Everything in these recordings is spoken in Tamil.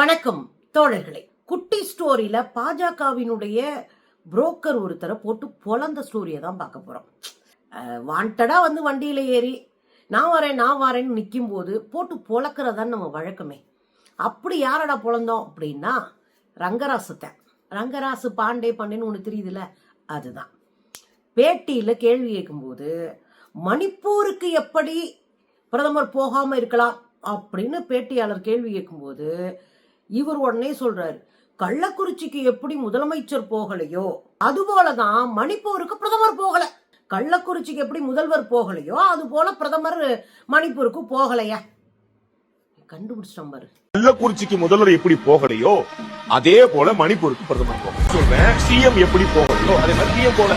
வணக்கம் தோழர்களே. குட்டி ஸ்டோரியில பாஜகவினுடைய புரோக்கர் ஒருத்தரை போட்டு பொழந்த ஸ்டோரியை தான் பார்க்க போறோம். வாண்டடா வந்து வண்டியில ஏறி நான் வரேன் நான் வரேன்னு நிற்கும் போது போட்டு பொழக்கிறதான் நம்ம வழக்கமே. அப்படி யாரடா பொழந்தோம் அப்படின்னா ரங்கராசுத்தன் ரங்கராசு பாண்டே பாண்டேன்னு ஒன்று தெரியுதுல்ல அதுதான். பேட்டியில் கேள்வி கேட்கும்போது மணிப்பூருக்கு எப்படி பிரதமர் போகாமல் இருக்கலாம்? அப்படின்னு பேட்டியாளர் கேள்வி கேட்கும்போது இவர் உடனே சொல்றாரு கள்ளக்குறிச்சிக்கு எப்படி முதலமைச்சர் போகலையோ அதுபோலதான் மணிப்பூருக்கு பிரதமர் போகல. கள்ளக்குறிச்சிக்கு எப்படி முதல்வர் போகலையோ அது போல பிரதமர் மணிப்பூருக்கு போகலையா. கண்டுபிடிச்சிட்டோம் பாரு. கள்ளக்குறிச்சிக்கு முதல்வர் எப்படி போகலையோ அதே போல மணிப்பூருக்கு பிரதமர் போக சொல்றேன் சிஎம் எப்படி போகலையோ அதே மாதிரி பிஎம் போல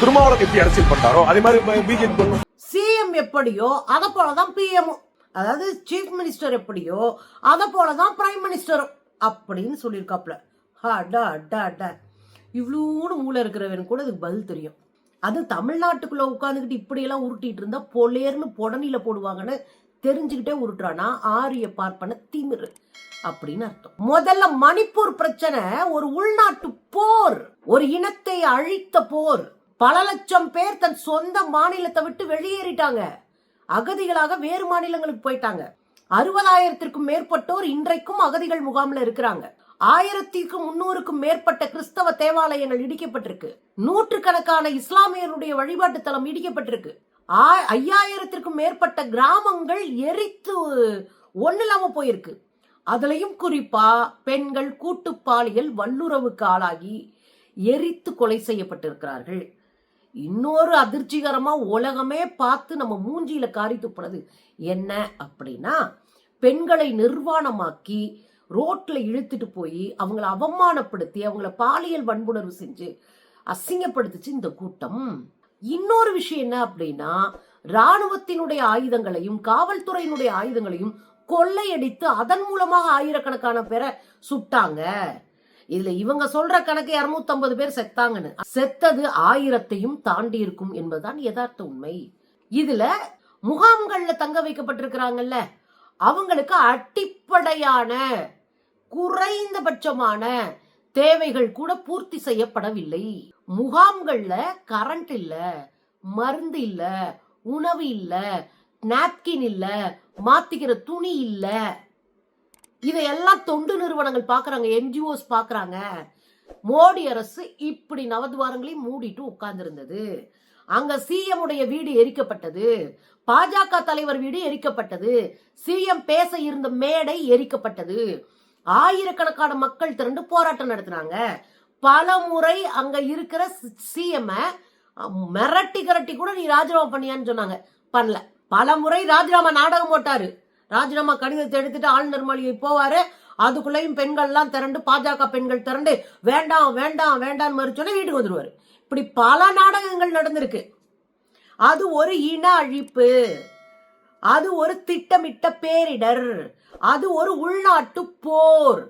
திருமாவளவன் எப்படி அரசியல் பண்றாரோ அதே மாதிரி பிஜேபி சிஎம் எப்படியோ அதை போலதான் பிஎம் அதாவது சீஃப் மினிஸ்டர் எப்படியோ அதை போலதான் பிரைம் மினிஸ்டரும். அப்படின்னு சொல்லியிருக்காப்ல அடா அடா அடா இவ்வளோன்னு மூளை இருக்கிறவன் கூட அதுக்கு பதில் தெரியும். அது தமிழ்நாட்டுக்குள்ள உட்காந்துக்கிட்டு இப்படியெல்லாம் உருட்டிட்டு இருந்தா பொலேர்னு புடனில போடுவாங்கன்னு தெரிஞ்சுக்கிட்டே உருட்டுறானா ஆரிய பார்ப்பன திமிரு அப்படின்னு அர்த்தம். முதல்ல மணிப்பூர் பிரச்சனை ஒரு உள்நாட்டு போர் ஒரு இனத்தை அழித்த போர். பல லட்சம் பேர் தன் சொந்த மாநிலத்தை விட்டு வெளியேறிட்டாங்க. அகதிகளாக வேறு மாநிலங்களுக்கு போயிட்டாங்க. அறுபதாயிரத்திற்கும் மேற்பட்டோர் இன்றைக்கும் அகதிகள் முகாம்ல இருக்கிறாங்க. ஆயிரத்திற்கும் முன்னூறுக்கும் மேற்பட்ட கிறிஸ்தவ தேவாலயங்கள் இடிக்கப்பட்டிருக்கு. நூற்றுக்கணக்கான இஸ்லாமியருடைய வழிபாட்டு தலம் இடிக்கப்பட்டிருக்கு. ஆ- ஐயாயிரத்திற்கும் மேற்பட்ட கிராமங்கள் எரித்து ஒண்ணு இல்லாம போயிருக்கு. அதுலயும் குறிப்பா பெண்கள் கூட்டு பாலியல் வல்லுறவுக்கு ஆளாகி எரித்து கொலை செய்யப்பட்டிருக்கிறார்கள். இன்னொரு அதிர்ச்சிகரமாக உலகமே பார்த்து நம்ம மூஞ்சியில் காரி துப்புனது. என்ன அப்படின்னா பெண்களை நிர்வாணமாக்கி ரோட்டில் இழுத்துட்டு போய் அவங்கள அவமானப்படுத்தி அவங்கள பாலியல் வன்புணர்வு செஞ்சு அசிங்கப்படுத்துச்சு இந்த கூட்டம். இன்னொரு விஷயம் என்ன அப்படின்னா ராணுவத்தினுடைய ஆயுதங்களையும் காவல்துறையினுடைய ஆயுதங்களையும் கொள்ளையடித்து அதன் மூலமாக ஆயிரக்கணக்கான பேரை சுட்டாங்க. இதுல இவங்க சொல்ற கணக்கு 250 பேர் செத்தாங்கன்னு. செத்தது ஆயிரத்தையும் தாண்டி இருக்கும் என்பதுதான் யதார்த்த உண்மை. இதுல முகாம்கள்ல தங்க வைக்கப்பட்டிருக்கிறாங்கல்ல அவங்களுக்கு அடிப்படையான குறைந்தபட்சமான தேவைகள் கூட பூர்த்தி செய்யப்படவில்லை. முகாம்கள்ல கரண்ட் இல்ல மருந்து இல்ல உணவு இல்ல நாப்கின் இல்ல மாத்திக்கிற துணி இல்லை இதையெல்லாம் தொண்டு நிறுவனங்கள் பாக்குறாங்க என்ஜிஓஸ் பாக்குறாங்க மோடி அரசு இப்படி நவதுவாரங்களையும் மூடிட்டு உட்கார்ந்திருந்தது. அங்க சிஎம் உடைய வீடு எரிக்கப்பட்டது. பாஜக தலைவர் வீடு எரிக்கப்பட்டது. சிஎம் பேச இருந்த மேடை எரிக்கப்பட்டது. ஆயிரக்கணக்கான மக்கள் திரண்டு போராட்டம் நடத்தினாங்க. பல முறை அங்க இருக்கிற சிஎம் மிரட்டி கரட்டி கூட நீ ராஜினாமா பண்ணியான்னு சொன்னாங்க. பண்ணல. பல முறை ராஜினாமா நாடகம் போட்டாரு. ராஜினாமா கடிதத்தை எடுத்துட்டு ஆளுநர் மாளிகை போவாரு. அதுக்குள்ளேயும் பெண்கள்லாம் திரண்டு பாஜக பெண்கள் திரண்டு வேண்டாம் வேண்டாம் வேண்டாம் மறுச்சோன்னே வீட்டுக்கு வந்துடுவார் இப்படி பல நாடகங்கள் நடந்திருக்கு. அது ஒரு இன அழிப்பு. அது ஒரு திட்டமிட்ட பேரிடர். அது ஒரு உள்நாட்டு போர்.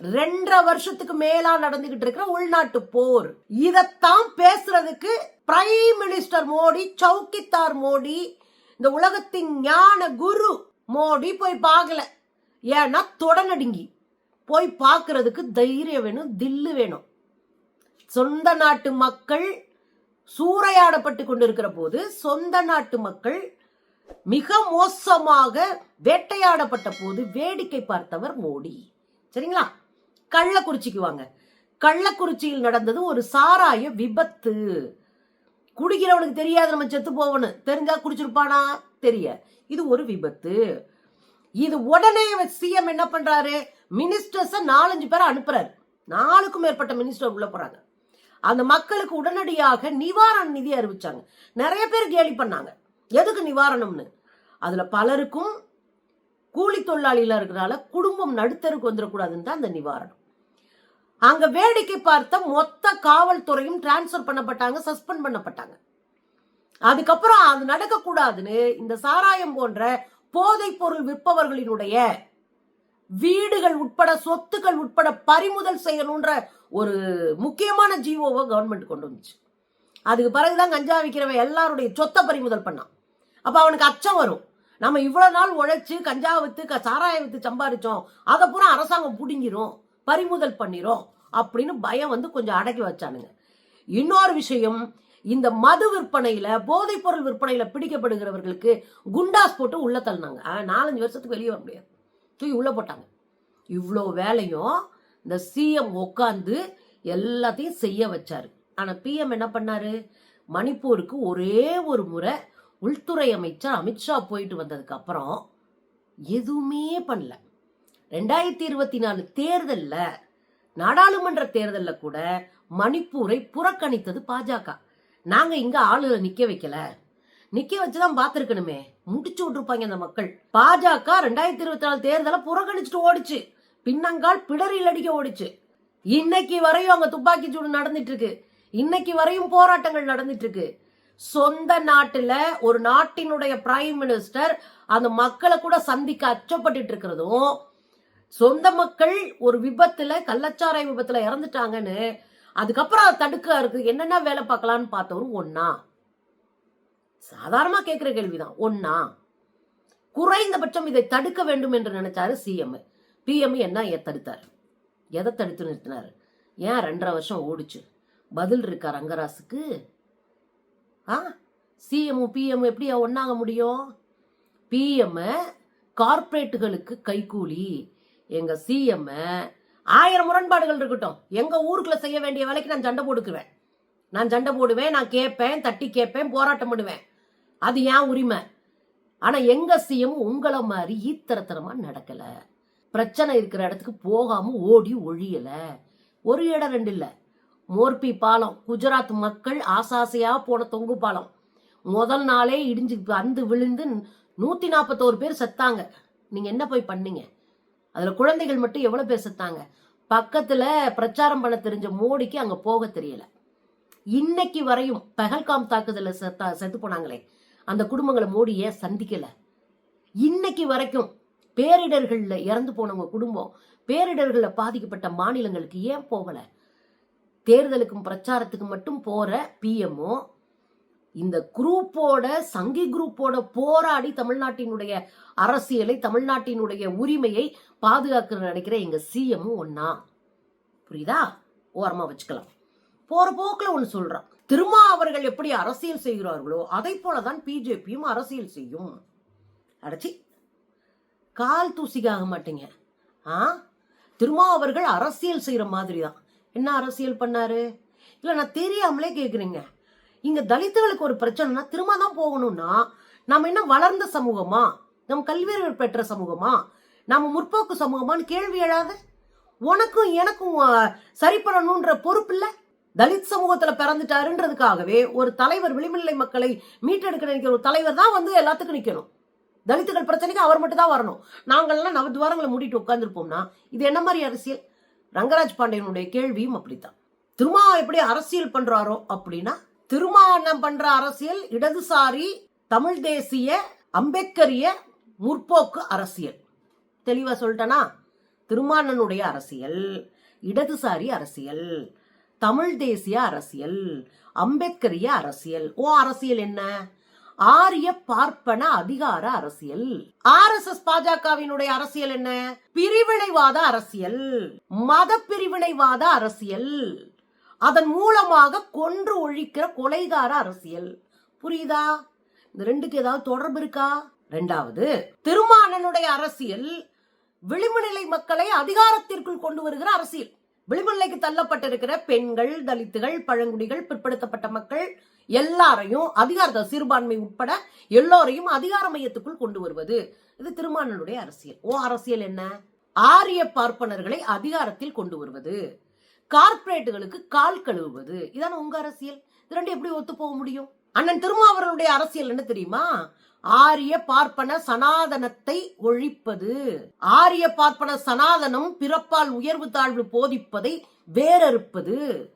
ரெண்டரை வருஷத்துக்கு மேலா நடந்துகிட்டு இருக்கிற உள்நாட்டு போர். இதத்தான் பேசுறதுக்கு பிரைம் மினிஸ்டர் மோடி சௌக்கித்தார் மோடி இந்த உலகத்தின் ஞான குரு. மோடி போய் பார்க்கல. ஏன்னா தொடநடுங்கி. போய் பார்க்கறதுக்கு தைரியம் வேணும் தில்லு வேணும். சொந்த நாட்டு மக்கள் சூறையாடப்பட்டு கொண்டிருக்கிற போது சொந்த நாட்டு மக்கள் மிக மோசமாக வேட்டையாடப்பட்ட போது வேடிக்கை பார்த்தவர் மோடி. சரிங்களா? கள்ளக்குறிச்சிக்கு வாங்க. கள்ளக்குறிச்சியில் நடந்தது ஒரு சாராய விபத்து. குடிக்கிறவனுக்கு தெரியாது நம்ம செத்து போவனு தெரிஞ்சா குடிச்சிருப்பானா? தெரிய இது ஒரு விபத்து. இது உடனே சிஎம் என்ன பண்றாரு? மினிஸ்டர்ஸ நாலஞ்சு பேரை அனுப்புறாரு. நாலுக்கும் மேற்பட்ட மினிஸ்டர் உள்ள போறாங்க. அந்த மக்களுக்கு உடனடியாக நிவாரண நிதி அறிவிச்சாங்க. நிறைய பேர் கேலி பண்ணாங்க. எதுக்கு நிவாரணம்னு? அதுல பலருக்கும் கூலி தொழிலாளியில இருக்கிறனால குடும்பம் நடுத்தருக்கு வந்துடக்கூடாதுன்னு தான் அந்த நிவாரணம். அங்க வேடிக்கை பார்த்த மொத்த காவல்துறையும் டிரான்ஸ்ஃபர் பண்ணப்பட்டாங்க சஸ்பெண்ட் பண்ணப்பட்டாங்க. அதுக்கப்புறம் அது நடக்கக்கூடாதுன்னு இந்த சாராயம் போன்ற போதைப் பொருள் விற்பவர்களினுடைய வீடுகள் உட்பட சொத்துக்கள் உட்பட பறிமுதல் செய்யணுன்ற ஒரு முக்கியமான ஜீவோவை கவர்மெண்ட் கொண்டு வந்துச்சு. அதுக்கு பிறகுதான் கஞ்சா விற்கிறவன் எல்லாருடைய சொத்தை பறிமுதல் பண்ணான். அப்போ அவனுக்கு அச்சம் வரும். நம்ம இவ்வளோ நாள் உழைச்சி கஞ்சா வித்து க- சாராயம் வித்து சம்பாரிச்சோம். அதை பூரா அரசாங்கம் பிடுங்கிரும் பறிமுதல் பண்ணிரும் அப்படின்னு பயம் வந்து கொஞ்சம் அடக்கி வச்சானுங்க. இன்னொரு விஷயம் இந்த மது விற்பனையில போதைப் பொருள் விற்பனையில பிடிக்கப்படுகிறவர்களுக்கு குண்டாஸ் போட்டு உள்ள தள்ளினாங்க. நாலஞ்சு வருஷத்துக்கு வெளியே வர முடியாது. தூக்கி உள்ள போட்டாங்க. இவ்வளோ வேலையும் இந்த சிஎம் உட்காந்து எல்லாத்தையும் செய்ய வச்சாரு. ஆனா பிஎம் என்ன பண்ணாரு? மணிப்பூருக்கு ஒரே ஒரு முறை உள்துறை அமைச்சர் அமித்ஷா போயிட்டு வந்ததுக்கு அப்புறம் எதுவுமே பண்ணல. ரெண்டாயிரத்தி இருபத்தி நாலு தேர்தலில் நாடாளுமன்ற தேர்தலில் கூட மணிப்பூரை புறக்கணித்தது பாஜக. நாங்க இங்க ஆளுகளை நிக்க வைக்கல. நிக்க வச்சுதான் பார்த்துருக்கணுமே முடிச்சு விட்டுருப்பாங்க அந்த மக்கள். பாஜக ரெண்டாயிரத்தி இருபத்தி நாலு தேர்தலை புறக்கணிச்சுட்டு ஓடிச்சு. பின்னங்கால் பிடரில் அடிக்க ஓடிச்சு. இன்னைக்கு வரையும் அங்க துப்பாக்கி சூடு நடந்துட்டு இருக்கு இன்னைக்கு வரையும் போராட்டங்கள் நடந்துட்டு இருக்கு சொந்த நாட்டுல ஒரு நாட்டினுடைய பிரைம் மினிஸ்டர் அந்த மக்களை கூட சந்திக்க அச்சப்பட்டு இருக்கிறதும் சொந்த மக்கள் ஒரு விபத்துல கள்ளச்சாராய விபத்துல இறந்துட்டாங்கன்னு அதுக்கப்புறம் அதை தடுக்க இருக்கு என்னென்ன வேலை பார்க்கலான்னு பார்த்தவரும் ஒன்னா சாதாரணமாக கேட்குற கேள்விதான். ஒன்னா குறைந்தபட்சம் இதை தடுக்க வேண்டும் என்று நினைச்சாரு சிஎம் பிஎம் என்ன ஏ- எதை தடுத்து நிறுத்தினார்? ஏன் ரெண்டரை வருஷம் ஓடிச்சு? பதில் இருக்கா ரங்கராசுக்கு? ஆ? சிஎம் பிஎம் எப்படி ஒன்னாக முடியும்? பிஎம் கார்ப்பரேட்டுகளுக்கு கைக்கூலி எங்கள் சிஎம்மை ஆயிரம் முரண்பாடுகள் இருக்கட்டும். எங்க ஊருக்குள்ள செய்ய வேண்டிய வேலைக்கு நான் சண்டை போடுக்குவேன் நான் சண்டை போடுவேன் நான் கேட்பேன் தட்டி கேட்பேன் போராட்டம் பண்ணுவேன். அது ஏன் உரிமை? ஆனா எங்க சிஎம் உங்களை மாதிரி ஈத்தரத்தனமா நடக்கல. பிரச்சனை இருக்கிற இடத்துக்கு போகாம ஓடி ஒழியல. ஒரு இடம் ரெண்டு இல்ல. மோர்பி பாலம் குஜராத் மக்கள் ஆசாசையா போன தொங்கு பாலம். முதல் நாளே இடிஞ்சு வந்து விழுந்து நூத்தி நாற்பத்தோரு பேர் செத்தாங்க. நீங்க என்ன போய் பண்ணீங்க? அதுல குழந்தைகள் மட்டும் எவ்வளவு பேர் செத்தாங்க? பக்கத்துல பிரச்சாரம் பண்ண தெரிஞ்ச மோடிக்கு அங்க போக தெரியல. இன்னைக்கு வரையும் பெஹல்காம் தாக்குதல செத்தா செத்து போனாங்களே. அந்த குடும்பங்களை மோடி ஏன் சந்திக்கல? இன்னைக்கு வரைக்கும் பேரிடர்கள்ல இறந்து போனவங்க குடும்பம் பேரிடர்கள்ல பாதிக்கப்பட்ட மாநிலங்களுக்கு ஏன் போகல? தேர்தலுக்கும் பிரச்சாரத்துக்கு மட்டும் போற பிஎம்ஓ இந்த குரூப்போட சங்கி குரூப்போட போராடி தமிழ்நாட்டினுடைய அரசியலை தமிழ்நாட்டினுடைய உரிமையை பாதுகாக்க நினைக்கிற எங்க சிஎம்மும் ஒன்னா புரியுதா? ஓரமா வச்சுக்கலாம். போற போக்குல ஒன்னு சொல்றான். திருமா அவர்கள் எப்படி அரசியல் செய்கிறார்களோ அதை போலதான் பிஜேபியும் அரசியல் செய்யும். அடைச்சி. கால் தூசிக்காக மாட்டீங்க. ஆ? திருமா அவர்கள் அரசியல் செய்யற மாதிரி தான் என்ன அரசியல் பண்ணாரு? இல்ல நான் தெரியாமலே கேக்குறீங்க. இங்க தலித்துகளுக்கு ஒரு பிரச்சனைனா திரும்ப தான் போகணும்னா நம்ம என்ன வளர்ந்த சமூகமா? நம் கல்வியறிவு பெற்ற சமூகமா? நம்ம முற்போக்கு சமூகமான்னு கேள்வி எழாத? உனக்கும் எனக்கும் சரி பண்ணணும்ன்ற பொறுப்பு இல்ல? தலித் சமூகத்துல பிறந்துட்டாருன்றதுக்காகவே ஒரு தலைவர் விளிமில்லை மக்களை மீட்டெடுக்க நினைக்கிற ஒரு தலைவர் தான் வந்து எல்லாத்துக்கும் நிக்கணும். தலித்துகள் பிரச்சனைக்கு அவர் மட்டும் தான் வரணும். நாங்கள்லாம் நவதுவாரங்களை மூடிட்டு உட்கார்ந்துருப்போம்னா இது என்ன மாதிரி அரசியல்? ரங்கராஜ் பாண்டியனுடைய கேள்வியும் அப்படித்தான். திருமா எப்படி அரசியல் பண்றாரோ அப்படின்னா திருமாவண்ணம் பண்ற அரசியல் இடதுசாரி தமிழ் தேசிய அம்பேத்கரிய முற்போக்கு அரசியல். தெளிவா சொல்லிட்டனா? திருமானனுடைய அரசியல் இடதுசாரி அரசியல் தமிழ் தேசிய அரசியல் அம்பேத்கரிய அரசியல். ஓ அரசியல் என்ன? ஆரிய பார்ப்பன அதிகார அரசியல். ஆர் எஸ் எஸ் பாஜகவினுடைய அரசியல் என்ன? பிரிவினைவாத அரசியல் மத பிரிவினைவாத அரசியல். அதன் மூலமாக கொன்று ஒழிக்கிற கொலைகார அரசியல். புரியுதா? இந்த ரெண்டுக்கு ஏதாவது தொடர்பு இருக்கா? ரெண்டாவது திருமானனுடைய அரசியல் விளிம்புநிலை மக்களை அதிகாரத்திற்குள் கொண்டு வருகிற அரசியல். விளிம்புநிலைக்கு தள்ளப்பட்டிருக்கிற பெண்கள் தலித்துகள் பழங்குடிகள் பிற்படுத்தப்பட்ட மக்கள் எல்லாரையும் அதிகாரத்தை சிறுபான்மை உட்பட எல்லோரையும் அதிகார மையத்துக்குள் கொண்டு வருவது. இது திருமானனுடைய அரசியல். ஓ அரசியல் என்ன? ஆரிய பார்ப்பனர்களை அதிகாரத்தில் கொண்டு வருவது. கார்ப்பரேட்டுகளுக்கு கால் கழுவுவது. இதான உங்க அரசியல்? இது ரெண்டு எப்படி ஒத்து போக முடியும்? அண்ணன் திருமாவரனுடைய அரசியல் என்ன தெரியுமா? ஆரிய பார்ப்பன சனாதனத்தை ஒழிப்பது. ஆரிய பார்ப்பன சனாதனம் பிறப்பால் உயர்வு தாழ்வு போதிப்பதை வேறறுப்பது.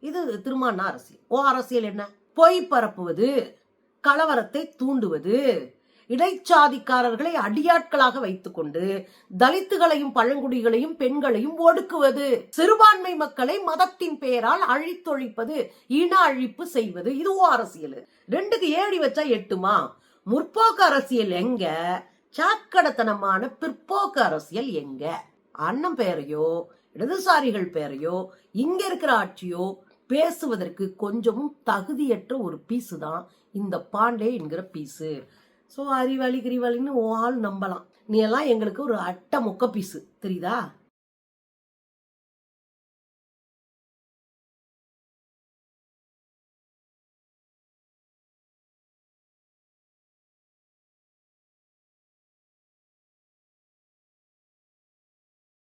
இது திருமான அரசியல். ஓ அரசியல் என்ன? பொய் பரப்புவது. கலவரத்தை தூண்டுவது. இடைச்சாதிக்காரர்களை அடியாட்களாக வைத்துக்கொண்டு தலித்துகளையும் பழங்குடிகளையும் பெண்களையும் ஒடுக்குவது. சிறுபான்மை மக்களை மதத்தின் பெயரால் அழித்தொழிப்பது இன அழிப்பு செய்வது. இதுவும் அரசியல். ரெண்டுக்கு ஏடி வச்சா எட்டுமா? முற்போக்கு அரசியல் எங்க? சாக்கடத்தனமான பிற்போக்கு அரசியல் எங்க? அண்ணன் பெயரையோ இடதுசாரிகள் பெயரையோ இங்க இருக்கிற ஆட்சியோ பேசுவதற்கு கொஞ்சமும் தகுதியற்ற ஒரு பீஸு தான் இந்த பாண்டே என்கிற பீஸு. ஸோ அறிவாளி கிரிவாளின்னு ஓ ஆள் நம்பலாம். நீ எல்லாம் எங்களுக்கு ஒரு அட்டை மொக்க பீஸு. தெரியுதா?